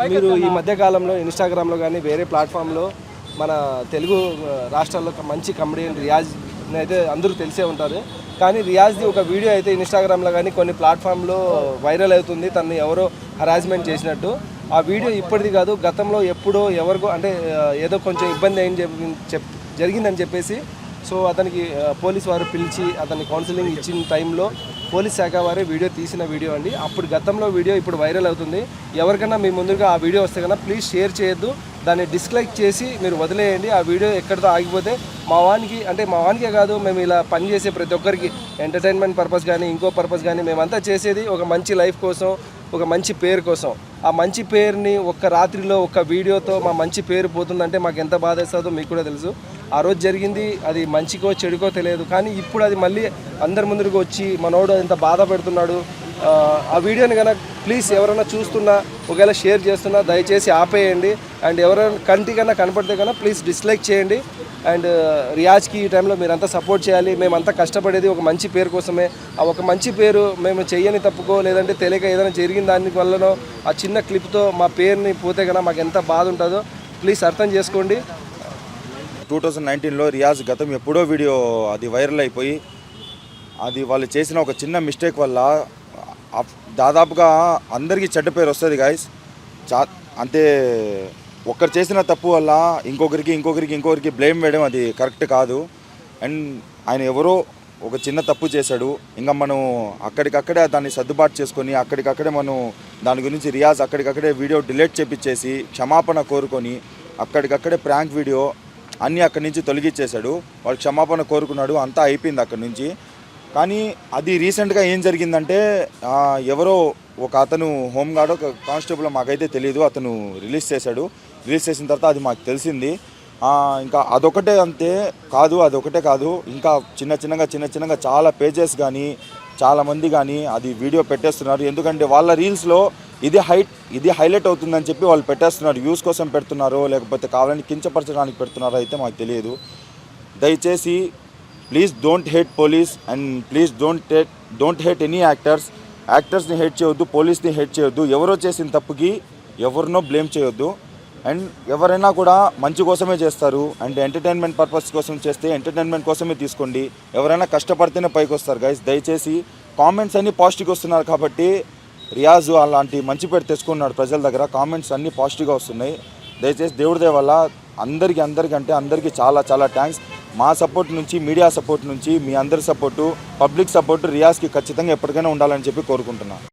మీరు ఈ మధ్య కాలంలో ఇన్స్టాగ్రామ్లో కానీ వేరే ప్లాట్ఫామ్లో మన తెలుగు రాష్ట్రాల్లో మంచి కమెడియన్ రియాజ్ అయితే అందరూ తెలిసే ఉంటారు. కానీ రియాజ్ది ఒక వీడియో అయితే ఇన్స్టాగ్రామ్లో కానీ కొన్ని ప్లాట్ఫామ్లో వైరల్ అవుతుంది. తను ఎవరో హరాస్మెంట్ చేసినట్టు. ఆ వీడియో ఇప్పటిది కాదు గతంలో ఎప్పుడో ఎవరికో అంటే ఏదో కొంచెం ఇబ్బంది చెప్ జరిగిందని చెప్పేసి సో అతనికి పోలీస్ వారు పిలిచి అతన్ని కౌన్సిలింగ్ ఇచ్చిన టైంలో పోలీస్ శాఖ వారి వీడియో తీసిన వీడియో అండి. అప్పుడు గతంలో వీడియో ఇప్పుడు వైరల్ అవుతుంది. ఎవరికైనా మీ ముందుగా ఆ వీడియో వస్తే కన్నా ప్లీజ్ షేర్ చేయొద్దు. దాన్ని డిస్లైక్ చేసి మీరు వదిలేయండి. ఆ వీడియో ఎక్కడితో ఆగిపోతే మా వానికి అంటే మా వానికే కాదు మేము ఇలా పనిచేసే ప్రతి ఒక్కరికి ఎంటర్టైన్మెంట్ పర్పస్ కానీ ఇంకో పర్పస్ కానీ మేమంతా చేసేది ఒక మంచి లైఫ్ కోసం ఒక మంచి పేరు కోసం. ఆ మంచి పేరుని ఒక్క రాత్రిలో ఒక్క వీడియోతో మా మంచి పేరు పోతుందంటే మాకు ఎంత బాధ వేస్తుందో మీకు కూడా తెలుసు. ఆ రోజు జరిగింది అది మంచికో చెడుకో తెలియదు. కానీ ఇప్పుడు అది మళ్ళీ అందరి ముందుకు వచ్చి మనోడు ఎంత బాధ పెడుతున్నాడు ఆ, వీడియోని కనుక ప్లీజ్ ఎవరైనా చూస్తున్నా ఒకవేళ షేర్ చేస్తున్నా దయచేసి ఆపేయండి. అండ్ ఎవరైనా కంటి కన్నా కనపడితే కన్నా ప్లీజ్ డిస్లైక్ చేయండి. అండ్ రియాజ్కి ఈ టైంలో మీరంతా సపోర్ట్ చేయాలి. మేమంతా కష్టపడేది ఒక మంచి పేరు కోసమే. ఆ ఒక మంచి పేరు మేము చెయ్యని తప్పుకో లేదంటే తెలియక ఏదైనా జరిగిన దాని వల్లనో ఆ చిన్న క్లిప్తో మా పేరుని పోతే కన్నా మాకు ఎంత బాధ ఉంటుందో ప్లీజ్ అర్థం చేసుకోండి. టూ థౌజండ్ నైన్టీన్లో రియాజ్ గతం ఎప్పుడో వీడియో అది వైరల్ అయిపోయి అది వాళ్ళు చేసిన ఒక చిన్న మిస్టేక్ వల్ల దాదాపుగా అందరికీ చెడ్డ పేరు వస్తుంది గాయస్ చా అంటే ఒక్కరు చేసిన తప్పు వల్ల ఇంకొకరికి ఇంకొకరికి ఇంకొకరికి బ్లేమ్ వేయడం అది కరెక్ట్ కాదు. అండ్ ఆయన ఎవరో ఒక చిన్న తప్పు చేశాడు. ఇంకా మనం అక్కడికక్కడే దాన్ని సర్దుబాటు చేసుకొని అక్కడికక్కడే మనం దాని గురించి రియాజ్ అక్కడికక్కడే వీడియో డిలీట్ చేపించేసి క్షమాపణ కోరుకొని అక్కడికక్కడే ప్రాంక్ వీడియో అన్నీ అక్కడి నుంచి తొలగించేశాడు వాడు క్షమాపణ కోరుకున్నాడు. అంతా అయిపోయింది అక్కడి నుంచి. కానీ అది రీసెంట్గా ఏం జరిగిందంటే ఎవరో ఒక అతను హోంగార్డ్ ఒక కానిస్టేబుల్ మాకైతే తెలియదు అతను రిలీజ్ చేశాడు. రిలీజ్ చేసిన తర్వాత అది మాకు తెలిసింది. ఇంకా అదొకటే అంతే కాదు అదొకటే కాదు. ఇంకా చిన్న చిన్నగా చిన్న చిన్నగా చాలా పేజెస్ కానీ చాలామంది కానీ అది వీడియో పెట్టేస్తున్నారు. ఎందుకంటే వాళ్ళ రీల్స్లో ఇది హైట్ ఇది హైలైట్ అవుతుందని చెప్పి వాళ్ళు పెట్టేస్తున్నారు. వ్యూస్ కోసం పెడుతున్నారో లేకపోతే కావాలని కించపరచడానికి పెడుతున్నారో అయితే మాకు తెలియదు. దయచేసి please don't hate police and please don't hate don't hate any actors. యాక్టర్స్ని hate చేయొద్దు పోలీస్ని హేట్ చేయొద్దు. ఎవరో చేసిన తప్పుకి ఎవరినో బ్లేమ్ చేయొద్దు. అండ్ ఎవరైనా కూడా మంచి కోసమే చేస్తారు. అండ్ ఎంటర్టైన్మెంట్ పర్పస్ కోసం చేస్తే ఎంటర్టైన్మెంట్ కోసమే తీసుకోండి. ఎవరైనా కష్టపడితేనే పైకి వస్తారు. గైస్ దయచేసి కామెంట్స్ అన్నీ పాజిటివ్గా వస్తున్నారు కాబట్టి రియాజ్ అలాంటి మంచి పేరు తెచ్చుకున్నాడు ప్రజల దగ్గర. కామెంట్స్ అన్నీ పాజిటివ్గా వస్తున్నాయి. దయచేసి దేవుడిదే వల్ల అందరికీ అందరికీ అంటే అందరికీ చాలా చాలా థ్యాంక్స్ మా సపోర్ట్ నుంచి మీడియా సపోర్ట్ నుంచి మీ అందరి సపోర్టు పబ్లిక్ సపోర్టు రియాజ్కి ఖచ్చితంగా ఎప్పటికైనా ఉండాలని చెప్పి కోరుకుంటున్నాను.